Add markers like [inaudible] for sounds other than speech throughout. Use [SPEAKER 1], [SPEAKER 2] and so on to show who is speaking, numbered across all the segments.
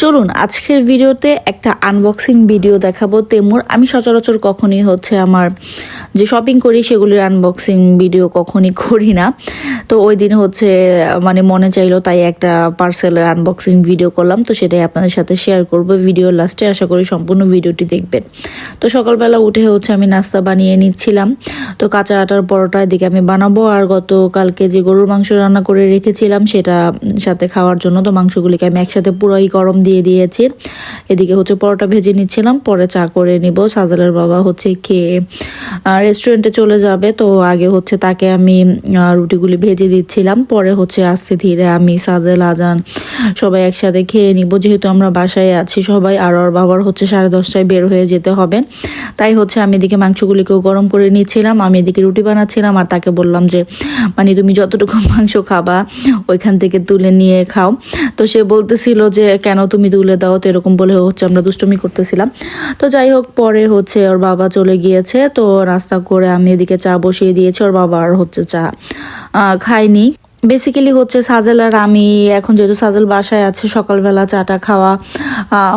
[SPEAKER 1] চলুন আজকের ভিডিওতে একটা আনবক্সিং ভিডিও দেখাবো। তেমুর আমি সচরাচর কখনই হচ্ছে আমার যে শপিং করি সেগুলির আনবক্সিং ভিডিও কখনই করি না। তো ওই দিন হচ্ছে মানে মনে চাইলো তাই একটা পার্সেলের আনবক্সিং ভিডিও করলাম। তো সেটাই আপনাদের সাথে শেয়ার করব। ভিডিও লাস্টে আশা করি সম্পূর্ণ ভিডিওটি দেখবেন। তো সকালবেলা উঠে হচ্ছে আমি নাস্তা বানিয়ে নিচ্ছিলাম। তো কাঁচা আটার পরোটা এদিকে আমি বানাবো। আর গতকালকে যে গরুর মাংস রান্না করে রেখেছিলাম, সেটা সাথে খাওয়ার জন্য তো মাংসগুলিকে আমি একসাথে পুরোই গরম দিয়ে দিয়েছি। এদিকে হচ্ছে পরোটা ভেজে নিচ্ছিলাম। পরে চা করে নিব। সাজালের বাবা হচ্ছে খেয়ে রেস্টুরেন্টে চলে যাবে, তো আগে হচ্ছে তাকে আমি রুটিগুলি ভেজে দিচ্ছিলাম। পরে হচ্ছে আস্তে ধীরে আমি সাজেল আজান সবাই একসাথে খেয়ে নিব। যেহেতু আমরা বাসায় আছি সবাই, আর ওর বাবার হচ্ছে সাড়ে দশটায় বের হয়ে যেতে হবে। তাই হচ্ছে আমি এদিকে মাংসগুলিকেও গরম করে নিচ্ছিলাম, আমি এদিকে রুটি বানাচ্ছিলাম আর তাকে বললাম যে মানে তুমি যতটুকু [laughs] মাংস খাবা, ওইখান থেকে তুলে নিয়ে খাও। তো সে বলতেছিল যে, কেন তুমি তুলে দাও? তো এরকম বলে হচ্ছে আমরা দুষ্টুমি করতেছিলাম। তো যাই হোক, পরে হচ্ছে ওর বাবা চলে গিয়েছে, তো রাস্তা করে আমি এদিকে চা বসিয়ে দিয়েছি ওর বাবা আর হচ্ছে চা খাইনি বেসিক্যালি হচ্ছে সাজেল আর আমি এখন যেহেতু সাজেল বাসায় আছে, সকালবেলা চাটা খাওয়া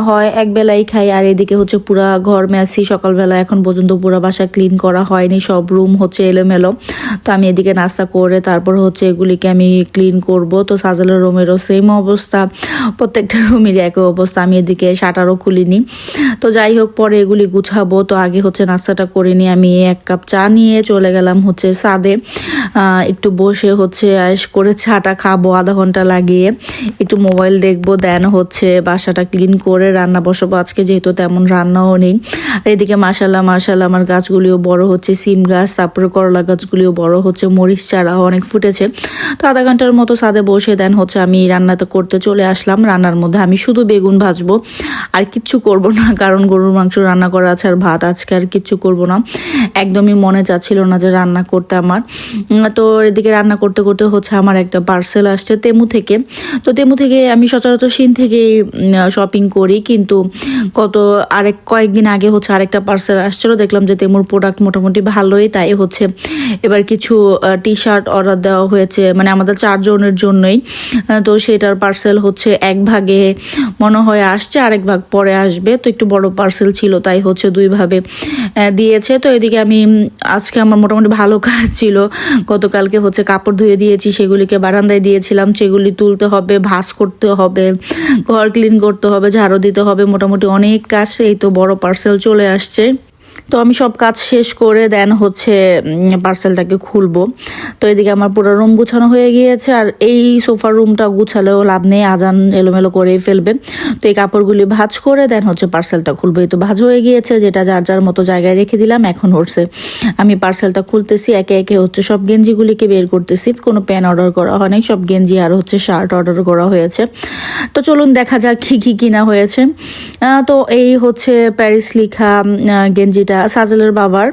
[SPEAKER 1] হয় এক বেলাই খাই, আর এদিকে হচ্ছে পুরা ঘর মেসি সকালবেলা এখন পর্যন্ত পুরা বাসা ক্লিন করা হয়নি, সব রুম হচ্ছে এলোমেলো। তো আমি এদিকে নাস্তা করে তারপর হচ্ছে এগুলিকে আমি ক্লিন করব। তো সাজেলের রুমেরও সেম অবস্থা, প্রত্যেকটা রুমেরই একই অবস্থা, আমি এদিকে শাটারও খুলিনি। তো যাই হোক, পরে এগুলি গুছাবো। তো আগে হচ্ছে নাস্তাটা করে নিয়ে আমি এক কাপ চা নিয়ে চলে গেলাম হচ্ছে সাদে। একটু বসে হচ্ছে আয়েস করে চাটা খাব, আধা ঘণ্টা লাগিয়ে। একটু মোবাইল দেখব, দেন হচ্ছে বাসাটা ক্লিন করে রান্না বসাবো। আজকে যেহেতু তেমন রান্নাও নেই। এদিকে মাসাল্লাহ মাসাল্লাহ আমার গাছগুলিও বড় হচ্ছে, সিম গাছ, তারপরে করলা গাছগুলিও বড় হচ্ছে, মরিচ চারাও অনেক ফুটেছে। তো আধা ঘণ্টার মতো সাদে বসে দেন হচ্ছে আমি রান্নাটা করতে চলে আসলাম। রান্নার মধ্যে আমি শুধু বেগুন ভাজবো। আর কিচ্ছু করব না, কারণ গরুর মাংস রান্না করা আছে আর ভাত আজকে আর কিচ্ছু করব না। একদমই মনে চাচ্ছিল না যে রান্না করতে আমার। তো এদিকে রান্না করতে করতে হচ্ছে আমার একটা পার্সেল আসছে তেমু থেকে। তো তেমু থেকে আমি সচরাচর সিন থেকে শপিং করি। কিন্তু কত আরেক, কয়েকদিন আগে হচ্ছে আরেকটা পার্সেল আসছিল। দেখলাম যে তেমুর প্রোডাক্ট মোটামুটি ভালোই, তাই হচ্ছে এবার কিছু টি শার্ট অর্ডার দেওয়া হয়েছে মানে আমাদের চারজনের জন্যই। তো সেটার পার্সেল হচ্ছে এক ভাগে, মনে হয় আসছে, আরেক ভাগ পরে আসবে। তো একটু বড় পার্সেল ছিল, তাই হচ্ছে দুই ভাবে দিয়েছে। তো এদিকে আমি আজকে আমার মোটামুটি ভালো কাজ ছিল। গতকালকে হচ্ছে কাপড় ধুয়ে দিয়েছি সেগুলিকে বারান্দায় দিয়েছিলাম, সেগুলি তুলতে হবে ভাস করতে হবে, ঘর ক্লিন করতে হবে, ঝাড়ু দিতে হবে, মোটামুটি অনেক কাজ এই তো বড় পার্সেল চলে আসছে। তো আমি সব কাজ শেষ করে দেন হচ্ছে পার্সেলটাকে খুলবো। তো এদিকে আমার পুরো রুম গুছানো হয়ে গিয়েছে আর এই সোফার রুমটা গুছালেও লাভ নেই আজান এলোমেলো করেই ফেলবে। তো এই কাপড়গুলি ভাজ করে দেন হচ্ছে পার্সেলটা খুলবো। এই তো ভাজ হয়ে গিয়েছে যেটা যার যার মতো জায়গায় রেখে দিলাম এখন হচ্ছে আমি পার্সেলটা খুলতেছি একে একে হচ্ছে সব গেঞ্জিগুলিকে বের করতেছি। কোনো প্যান অর্ডার করা হয়নি সব গেঞ্জি আর হচ্ছে শার্ট অর্ডার করা হয়েছে। তো চলুন দেখা যাক কী কী কিনা হয়েছে। তো এই হচ্ছে প্যারিস লিখা উম, গেঞ্জিটা সাজেলের বাবার।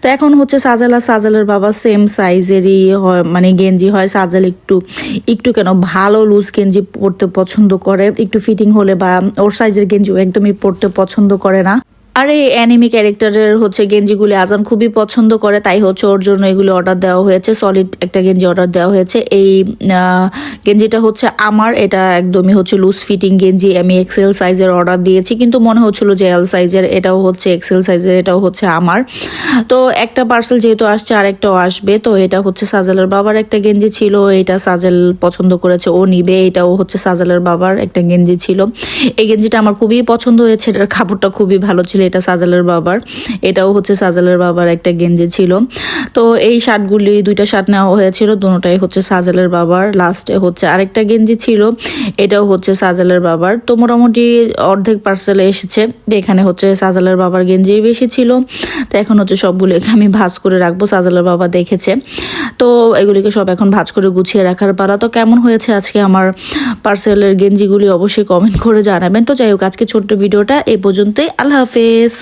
[SPEAKER 1] তো এখন হচ্ছে সাজেল আর সাজেলের বাবা সেম সাইজেরই হয় মানে গেঞ্জি হয়। সাজেল একটু একটু কেন ভালো লুজ গেঞ্জি পরতে পছন্দ করে। একটু ফিটিং হলে বা ওর সাইজের গেঞ্জিও একদমই পরতে পছন্দ করে না। আর, এই অ্যানিমি ক্যারেক্টারের হচ্ছে গেঞ্জিগুলি আজান খুবই পছন্দ করে, তাই হচ্ছে ওর জন্য এগুলো অর্ডার দেওয়া হয়েছে সলিড একটা গেঞ্জি অর্ডার দেওয়া হয়েছে। এই গেঞ্জিটা হচ্ছে আমার, এটা একদমই হচ্ছে লুজ ফিটিং গেঞ্জি, আমি এক্সেল সাইজের অর্ডার দিয়েছি, কিন্তু মনে হচ্ছিল যে এল সাইজের এটাও হচ্ছে এক্সেল সাইজের এটাও হচ্ছে আমার। তো একটা পার্সেল যেহেতু আসছে, আরেকটাও আসবে, তো এটা হচ্ছে সাজালের বাবার একটা গেঞ্জি ছিল, এটা সাজেল পছন্দ করেছে, ও নিবে, এটাও হচ্ছে সাজালের বাবার একটা গেঞ্জি ছিল। এই গেঞ্জিটা আমার খুবই পছন্দ হয়েছে, এটার কাপড়টা খুবই ভালো ছিল এটা সাজালের বাবার, এটাও হচ্ছে সাজালের বাবার একটা গেঞ্জি ছিল। তো এই শার্টগুলি, দুইটা শার্ট নেওয়া হয়েছিল, দুটোটাই হচ্ছে সাজালের বাবার লাস্টে হচ্ছে আরেকটা গেঞ্জি ছিল, এটাও হচ্ছে সাজালের বাবার। তো মোটামুটি অর্ধেক পার্সেলে এসেছে, এখানে হচ্ছে সাজালের বাবার গেঞ্জি বেশি ছিল। তো এখন হচ্ছে সবগুলোকে আমি ভাজ করে রাখব, সাজালের বাবা দেখেছে। তো এগুলিকে সব এখন ভাজ করে গুছিয়ে রাখার পালা। তো কেমন হয়েছে আজকে আমার পার্সেলের গেঞ্জিগুলি অবশ্যই কমেন্ট করে জানাবেন। তো যাই হোক আজকে ছোট্ট ভিডিওটা এ পর্যন্তই। আল্লাহ হাফেজ।